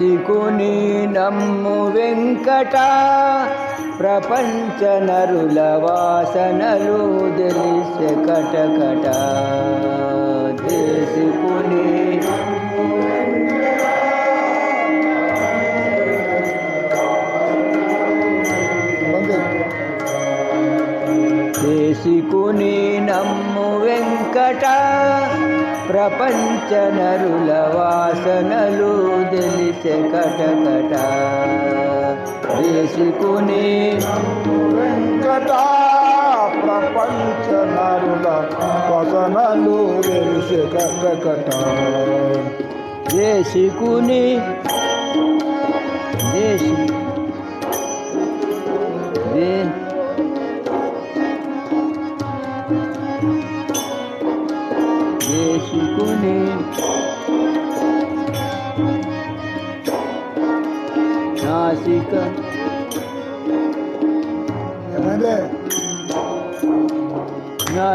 దేశికుని నమ్ము వెంకట ప్రపంచ నరుల వాసనలు తెలిసె కటకట. దేశికుని దేశికుని నమ్ము వెంకట ప్రపంచ నరుల వాసనలు తెలిసె కటకట. దేశికుని వెంకట ప్రపంచ నరుల వసనలు తెలిసి కటకట. దేశికుని దేశి నాసిక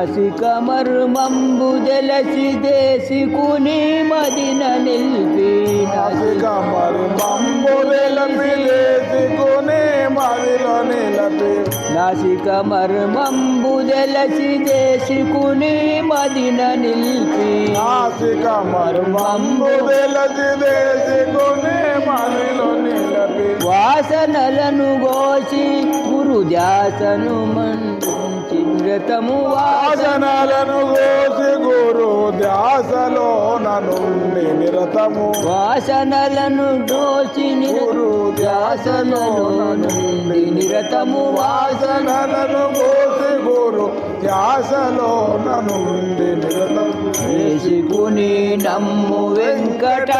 నాసిక మర్మంబు జలసి దేశికుని మదిన నిల్పి నాసిక మరి మంబు నిలపి లేచుకుని మదిలో నిలపి నాసిక మర్మంబు జలసి దేశికుని మదిన నిల్పి నాసిక మరి మంబు నిలచి దేశకుని మదిలో నిలపి వాసనలను గోచి ధ్యాసను మంచి వ్రతము వాసన వాసనలను కోసి గురు ధ్యాసలో నుండి నిరతము. వాసనలను దోచి గురు ధ్యాసలో నుండి నిరతము వాసన వాసనలను కోసి గురు ధ్యాసలో నుండి నిరతము. దేశికుని నమ్ము వెంకట.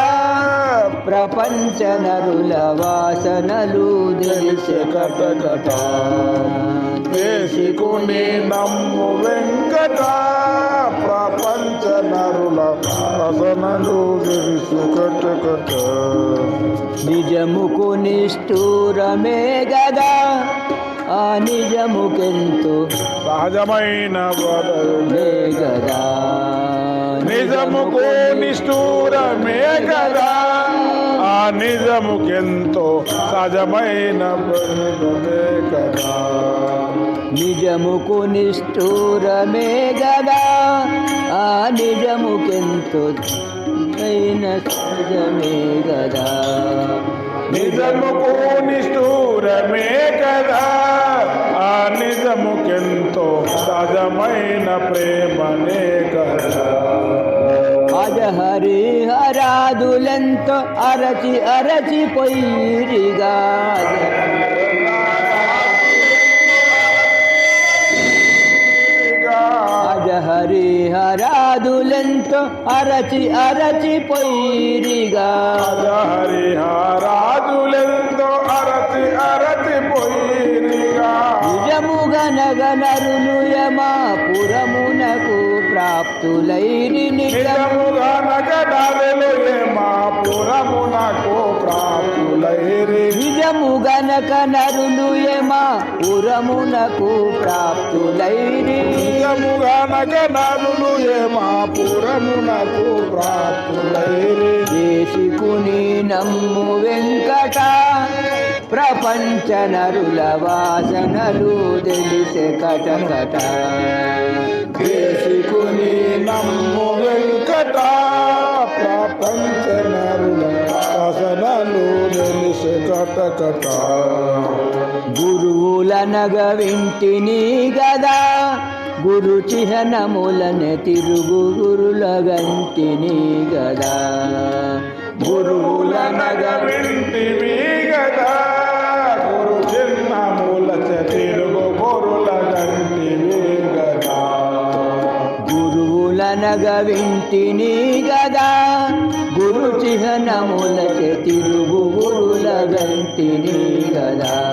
ప్రపంచ నరుల వాసనలు తెలిసె కటకట. దేశికుని నమ్ము వెంకట ప్రపంచ నరుల రసనలు తెలుసు కటకట. నిజముకు నిష్ఠూరమే గదా ఆ నిజముకెంతో సహజమైన గదా. నిజముకు నిష్ఠూరమే ఆ నిజముకెంతో సహజమైన వదలమే కదా నిజముకు నిష్ఠూరమే గదా ఆ నిజముకెంతో అయిన సహజమే గదా. నిజముకు నిష్ఠూరమే కదా ఆ నిజముకెంతో సహజమైన ప్రేమనే కదా అజ హరి హరాదులెంతో అరచి అరచి పొయ్యిరిగా. అజ హరి హరాదులెంతో అరచి అరచి పొయ్యిరిగా. హరి నిజము నిజముగా నగడాలు మా పురమునకు ప్రాప్తులైరి. నిజముగనక నరులు యమా పురమునకు ప్రాప్తులైరి. నిజముగా నగడాలు మా పురమునకు ప్రాప్తులైరి. దేశికుని నమ్ము వెంకట. ప్రపంచ నరుల వాసనలు తెలిసె కటకట దేశికుని నమ్ము వెంకట ప్రపంచ నరుల వసనలు తెలిసి కటకట గురువులనగ వింటిని గదా గురు చిహ్నములనే తిరుగు గురుల గంటిని గదా. గురువులనగ వింటివి గదా. గదా గురువులనగ వింటిని గదా గురు చిహ్నములకే తిరుగు గురుల గంటిని గదా.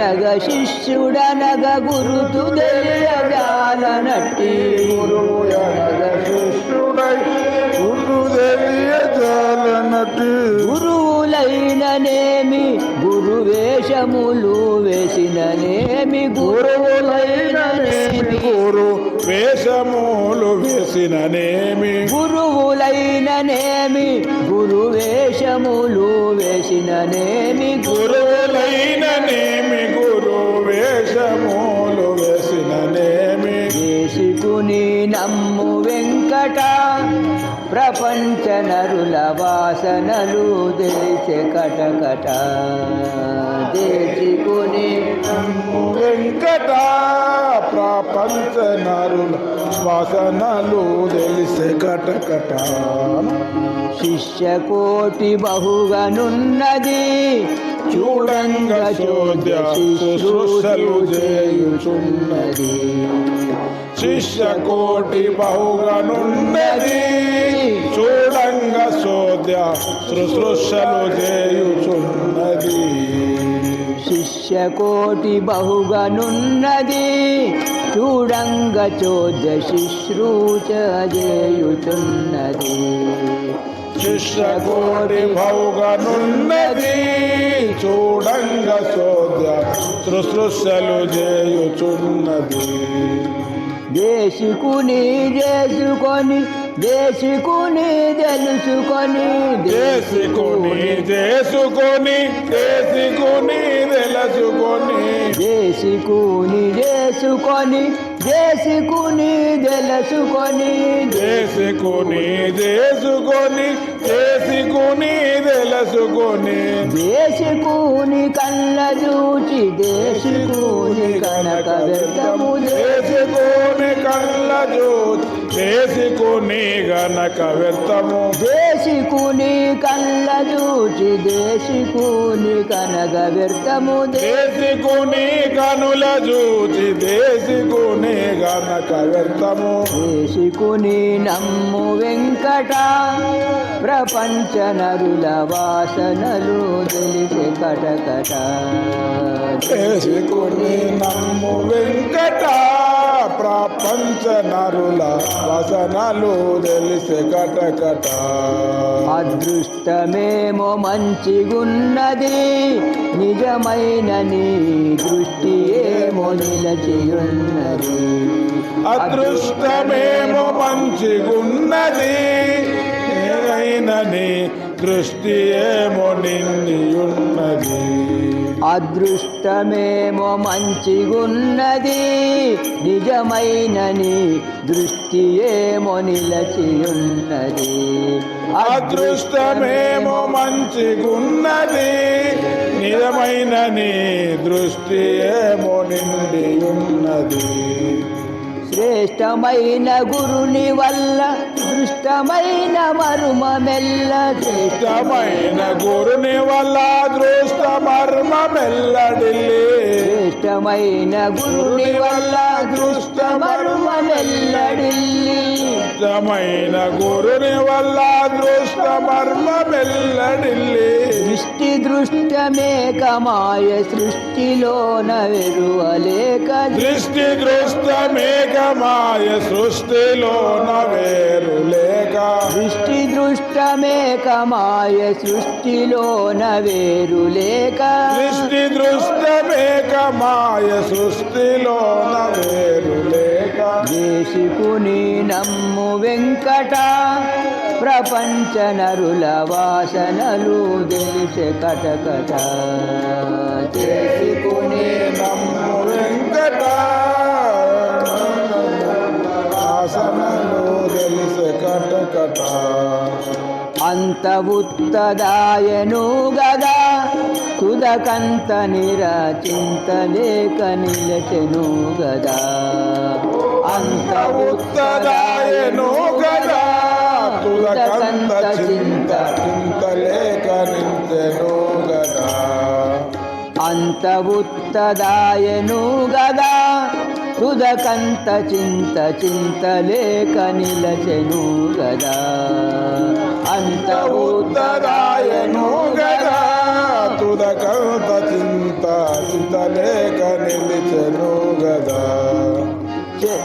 శిష్యుడనగ శిష్యుడనగ గురువు వెలియగాల నటి. గురువు అనగ తెలియజాలనట్టి శిష్యుడై గురు తెలియజాలనటి గురువులైననేమి గురువేషములు వేసిననేమి గురువులైననేమి గురు వేషములు వేసిననేమి గురువులైననేమి గురువేషములు వేసిననేమి గురువులైననేమి గురు వేషములు వేసిననేమి? దేశికుని నమ్ము వెంకట ప్రపంచ నరుల వాసనలు దేశ కటకట. దేశికుని నమ్ము వెంకట ప్రపంచ నరుల వాసనలు తెలిసే కటకట. శిష్య కోటి బహుగనున్నది చూడంగ చోద్య శుశ్రూషలు చేయుచున్నది శిష్య కోటి బహుగనున్నది చూడంగ శోద్య శుశ్రూషలు చేయుచున్నది శిష్య కోటి బహుగనున్నది చూడంగ చోద్య శుశ్రూష చేయుచున్నది శిష్య కోటి బహుగనున్నది చూడంగ సోద్య శుశ్రూషలు చేయుచున్నది. దేశికుని చేసుకొని దేశికుని తెలుసుకొని చేసుకొని చేసుకొని చేసుకొని తెలుసుకొని. దేశికుని చేసుకొని దేశికుని తెలుసుకొని. చేసుకొని చేసుకొని చేసుకొని తెలుసుకొని. దేశికుని కళ్ళ చూచి దేశికుని కనక వ్యర్థము చేసుకొని కళ్ళ జోతి చేసుకొని గనక వ్యర్థము. దేశికుని కళ్ళ చూచి దేశికుని కనక వ్యర్థము. చేసుకొని కనుల జూచి చేసుకొని గనక వ్యర్థము. దేశికుని నమ్ము వెంకట ప్రపంచ నరుల వాసనలు తెలిసి కటకట. చేసుకుని నమ్ము వెంకట ప్రపంచ నరుల వసనలు తెలిసే కటకట. అదృష్టమేమో మంచిగున్నది నిజమైన నీ దృష్టి ఏమో నిలచియున్నది. అదృష్టమేమో మంచిగున్నది ఏదైనని దృష్టి ఏమో నిన్నయున్నది. అదృష్టమేమో మంచిగున్నది నిజమైనని దృష్టి ఏమో నిలచియున్నది. అదృష్టమేమో మంచిగున్నది నిజమైనని దృష్టి ఏమో నిండి ఉన్నది శ్రేష్టమైన గురుని వల్ల దృష్టమైన మరుమమెల్ల ఇష్టమైన గురుని వల్ల దృష్ట మర్మ మెల్లడిల్లి శ్రేష్టమైన గురుని వల్ల దృష్ట మరుమమెల్లడిల్లి. ఇష్టమైన గురుని వల్ల దృష్ట మర్మ మెల్లడిల్లి దృష్టి దృష్టమేకమాయ సృష్టిలోన వెరువలేక దృష్టి దృష్టమేకమాయ సృష్టిలో వేరు లేక దృష్టి దృష్టమేకమాయ సృష్టిలోన వేరులేక. దృష్టి దృష్టమేకమాయ సృష్టిలో వేరు లేక దేశికుని నమ్ము వెంకట ప్రపంచ నరుల వాసనలు దేశ కటకట. చేసుకుని నమ్ము వెంకట ఆసనలు తెలిసే కటకట. అంత ఉత్తదాయను గదా తుదకంత నిరచింతలేక నిలచెను గదా అంత ఉత్తరాయను గదా సుధకంత చింత చింతలేక నిలచెను గదా అంత ఉత్తదాయను గదా సుధకంత చింత చింతలేక నిలచెను గదా అంత ఉత్తదాయను గదా బుధకంత చింత చింతలేక నిలిచను గదా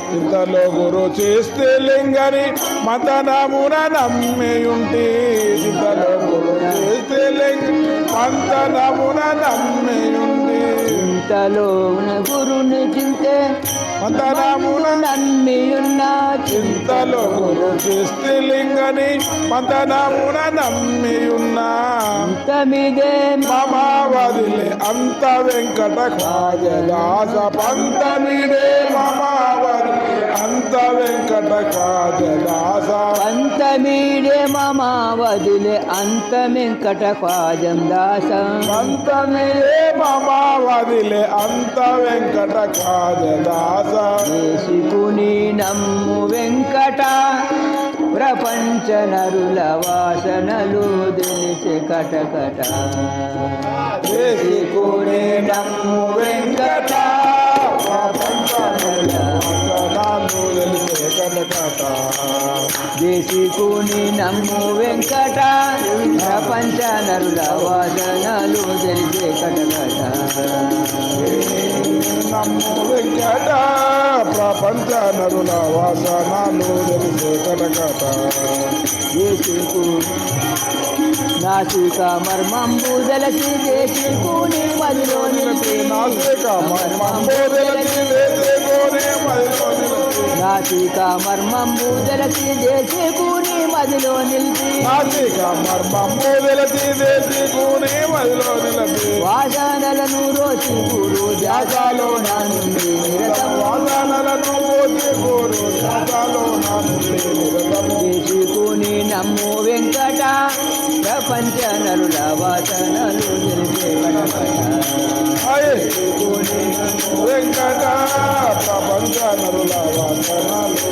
చింతలో గురు చేస్తే లింగని మతనమున నమ్మేయుంటి చింతలో గురు చేస్తే లింగ మంతనమున చింతలో ఉన్న గురుని చింతే మంతనమున నమ్మియున్న చింతలో గురు చేస్తే లింగని మంతనమున నమ్మేయున్నా చింతమిదే మమ వదిలే అంత వెంకట కాజదాస పంతమిడే మమ వదిలే అంత వెంకట కాజదాస పంతమీడే మమ వదిలే అంత వెంకట పాదం దాస పంతమిడే మమ వదిలే అంత వెంకట కాజదాస చేసుకుని నమ్ము వెంకట ప్రపంచ నరుల వాసనలు తెలిసి కటకట. చేసుకుని నమ్ము వెంకట. దేశికుని నమ్ము వెంకట. ప్రపంచ నరుల వాసనలు తెలిసే కటకట. నమ్ము వెంకట. ప్రపంచ నరుల వాసనాలు తెలిసే కటకట. నాసిక మర్మంబు దలసి దేశికుని మదిలో నిలిపి. నాసిక మర్మంబు తెలిసి వేసేకోనే మదిలో నిలిపి. నాసిక మర్మంబు దలసి దేశికుని మదిలో నిలిపి. నాసిక మర్మంబు తెలిసి వేసేకోనే మదిలో నిలిపి. వాసనలను రోచి గురు జాగాలో నా నుండి నిరతం వాసనలను నమ్ము వెంకట. ప్రపంచ నరుల వాసనలు తెలిసే చేసుకుని వెంకట. ప్రపంచ నరుల వాసనాలు